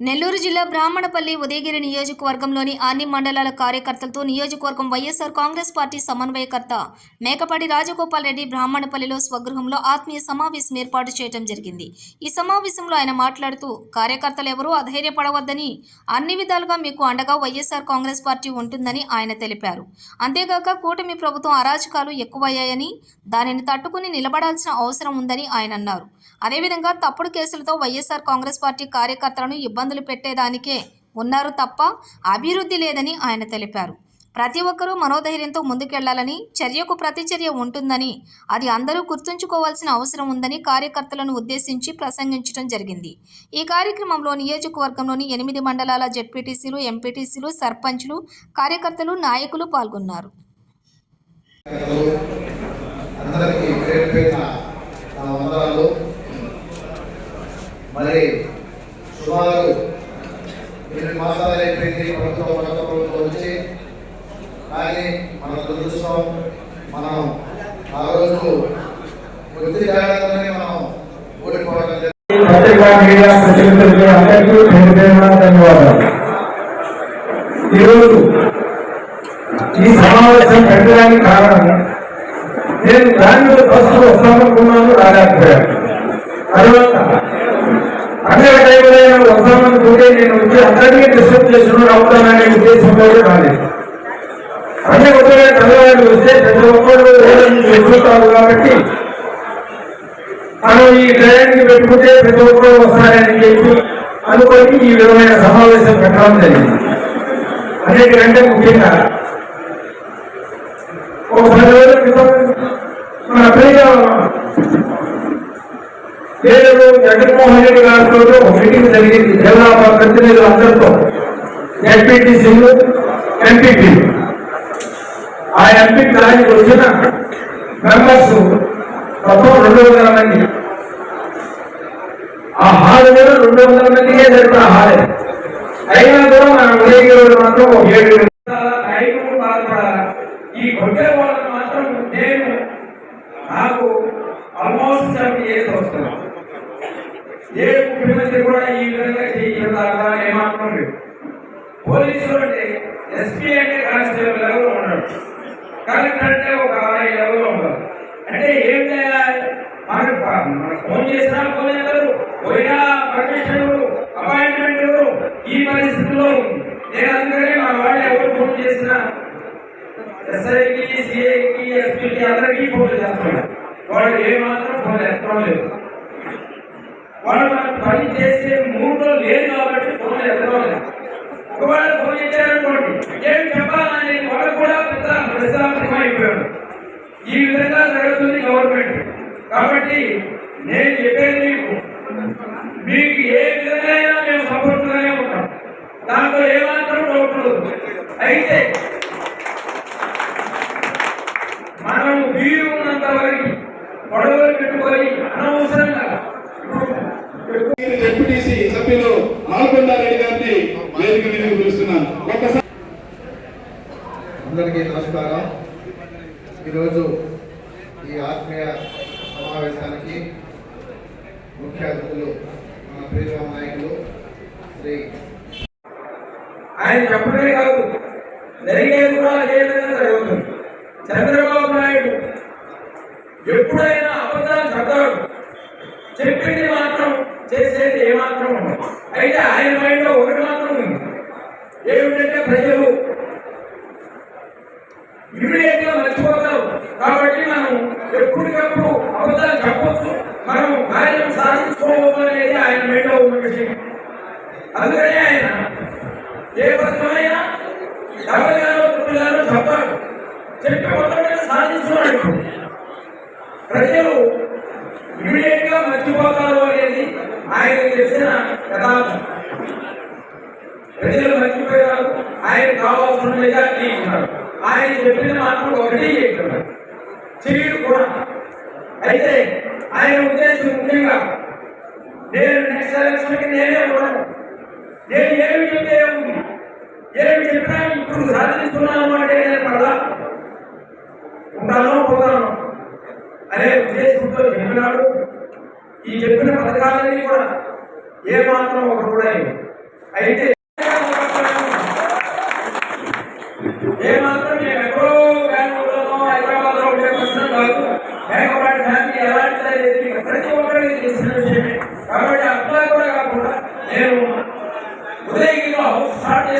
నెల్లూరు జిల్లా బ్రాహ్మణపల్లి ఉదయగిరి నియోజకవర్గంలోని అన్ని మండలాల కార్యకర్తలతో నియోజకవర్గం వైఎస్ఆర్ కాంగ్రెస్ పార్టీ సమన్వయకర్త మేకపాటి రాజగోపాల్ రెడ్డి బ్రాహ్మణపల్లిలో స్వగృహంలో ఆత్మీయ సమావేశం ఏర్పాటు చేయడం జరిగింది. ఈ సమావేశంలో ఆయన మాట్లాడుతూ కార్యకర్తలు ఎవరూ అధైర్యపడవద్దని అన్ని విధాలుగా మీకు అండగా వైఎస్ఆర్ కాంగ్రెస్ పార్టీ ఉంటుందని ఆయన తెలిపారు. అంతేగాక కూటమి ప్రభుత్వం అరాచకాలు ఎక్కువయ్యాయని దానిని తట్టుకుని నిలబడాల్సిన అవసరం ఉందని ఆయన అన్నారు. అదేవిధంగా తప్పుడు కేసులతో వైఎస్ఆర్ కాంగ్రెస్ పార్టీ కార్యకర్తలను ఇబ్బంది ఇబ్బందులు పెట్టేదానికే ఉన్నారు తప్ప అభివృద్ధి లేదని ఆయన తెలిపారు. ప్రతి ఒక్కరూ మనోధైర్యంతో ముందుకెళ్ళాలని చర్యకు ప్రతిచర్య ఉంటుందని అది అందరూ గుర్తుంచుకోవాల్సిన అవసరం ఉందని కార్యకర్తలను ఉద్దేశించి ప్రసంగించడం జరిగింది. ఈ కార్యక్రమంలో నియోజకవర్గంలోని ఎనిమిది మండలాల జెడ్పీటీసీలు ఎంపీటీసీలు సర్పంచ్లు కార్యకర్తలు నాయకులు పాల్గొన్నారు. మరి సుమారు ఎనిమిది మాసాలు అయిపోయింది ప్రభుత్వం గత ప్రభుత్వం వచ్చి. కానీ మన దురదృష్టం మనం ఆ రోజు కొద్ది తేడాతోనే మనం ఓడిపోవడం జరిగింది. పత్రికా మీడియా ప్రతినిధులకి అందరికీ ధన్యవాదాలు. ఈరోజు ఈ సమావేశం పెట్టడానికి కారణం నేను బెంగళూరు ఫస్ట్ వస్తామనుకున్నాను రాలేకపోయాను తర్వాత అదే టైంలో ఉంటే నేను వచ్చి అందరినీ డిస్టర్బ్ చేస్తున్నాడు అవుతాననే ఉద్దేశంలో రాలేదు. అన్ని ఉదయం తెల్లవారు వస్తే ప్రతి ఒక్కరు ఎదుగుతారు కాబట్టి మనం ఈ ట్రైనింగ్ పెట్టుకుంటే ప్రతి ఒక్కరు వస్తారని చెప్పి అనుకొని ఈ విధమైన సమావేశం పెట్టడం జరిగింది. అన్నిటికంటే ముఖ్యంగా. ఒక పది రోజుల క్రితం మన ప్రియ పేరు జగన్మోహన్ రెడ్డి గారితో ఒక మీటింగ్ జరిగింది. జిల్లా ప్రతినిధులు అందరితో. ఎంపీటీసీలు ఎంపీపీలు ఆ ఎంపీ దానికి వచ్చిన మెంబర్స్ మొత్తం రెండు వందల మంది. ఆ హాల్ కూడా రెండు వందల మందికే జరిపిన హాలే. అయినా కూడా మన ఉదయగిరి మాత్రం ఒక ఏడు నాయకులు బాధపడాలి ఈ కొట్టే వాళ్ళని మాత్రం నేను నాకు ఆల్మోస్ట్ సెవెంటీ ఇయర్స్ వస్తున్నాను. ఏ ముఖ్యమంత్రి కూడా ఈ విధంగా చేయగలరా ఏమాత్రం లేదు. పోలీసులు అంటే ఎస్పీ అంటే కానిస్టేబుల్ లెవెల్ ఉన్నాడు కలెక్టర్ అంటే ఒక ఆర్ఐ లెవెల్ ఉండదు అంటే ఏం చేయాలి? మనకు ఫోన్ చేసినా ఫోన్ చేస్తారు పోయినా పర్మిషన్ అపాయింట్మెంట్ ఈ పరిస్థితిలో ఉంది. నేను అందుకనే మా వాళ్ళు ఎవరు ఫోన్ చేసినా ఎస్ఐకి సిఐకి ఎస్పీకి అందరికీ ఫోన్ చేస్తున్నారు. వాళ్ళు ఏమాత్రం ఫోన్ చేస్తాం లేదు. వాళ్ళు మనకు పని చేసే మూడ్లో లేదు కాబట్టి ఫోన్ ఎత్తడం ఒకవేళ ఫోన్ చేశారనుకోండి ఏం చెప్పాలని వాళ్ళు కూడా పెద్ద ప్రశాంతం ఈ విధంగా జరుగుతుంది గవర్నమెంట్. కాబట్టి నేను చెప్పేది మీకు మీకు ఏ విధంగా అయినా మేము సపోర్ట్గానే ఉంటాం. దాంట్లో ఏమాత్రం డౌట్ అయితే డిప్యూటీసీ సభ్యులు మాల్కొండారెడ్డి గారిని వేదిక మీదకి పిలుస్తున్నాను. ఒక్కసారి అందరికీ నమస్కారం. ఈరోజు ఈ ఆత్మీయ సమావేశానికి ముఖ్య అతిథులు మన ప్రియతమ నాయకులు శ్రీ ఆయన చెప్పడమే కాదు జరిగేది కూడా అదే విధంగా జరుగుతుంది చంద్రబాబు నాయుడు ఎప్పుడైనా అబద్ధాలు చెప్తాడు చెప్పింది మాత్రం చేసేది ఏమాత్రం ఉండదు. అయితే ఆయన మైండ్లో ఒకటి మాత్రం ఉంది. ఏమిటంటే ప్రజలు ఇమీడియట్గా మర్చిపోతారు. కాబట్టి మనం ఎప్పటికప్పుడు అబద్ధాలు చెప్పచ్చు. మనం కార్యం సాధించుకోవాలనేది ఆయన మైండ్లో ఉన్న విషయం. అందుకనే ఆయన ఏ పథకమైనా డెబ్బై గారు తొమ్మిది గారు చెప్పాడు చెప్పి మొత్తం సాధించున్నాడు ప్రజలు ఇమీడియట్గా మర్చిపోతారు అనేది ఆయన తెలిసిన యథార్థం ప్రజలు మర్చిపోయారు. ఆయన కావాల్సిన మెజార్టీ ఇచ్చినాడు ఆయన చెప్పిన మాత్రం ఒకటి చేస్తున్నాడు చేయడు కూడా. అయితే ఆయన ఉద్దేశం ముఖ్యంగా నేను నెక్స్ట్ ఎలక్షన్కి నేనే ఉన్నాను నేను ఏమి చెప్తే ఉంది ఏమి చెప్పినా ఇప్పుడు సాధిస్తున్నాను అంటే నేను పడదా? ఉంటానో పోతాను. అనే ఉద్దేశంతో చెప్పినాడు. ఈ చెప్పిన పథకాలన్నీ కూడా ఏ మాత్రం ఒక కూడా అయితే ఏ మాత్రం మేము ఎక్కడో హైదరాబాద్లో ఉండే ఫ్యామిలీ ఎలాంటిది ప్రతి ఒక్కరికి తెలిసిన విషయమే. కాబట్టి కూడా కాకుండా నేను ఉదయగిరిలో హౌస్ స్టార్ట్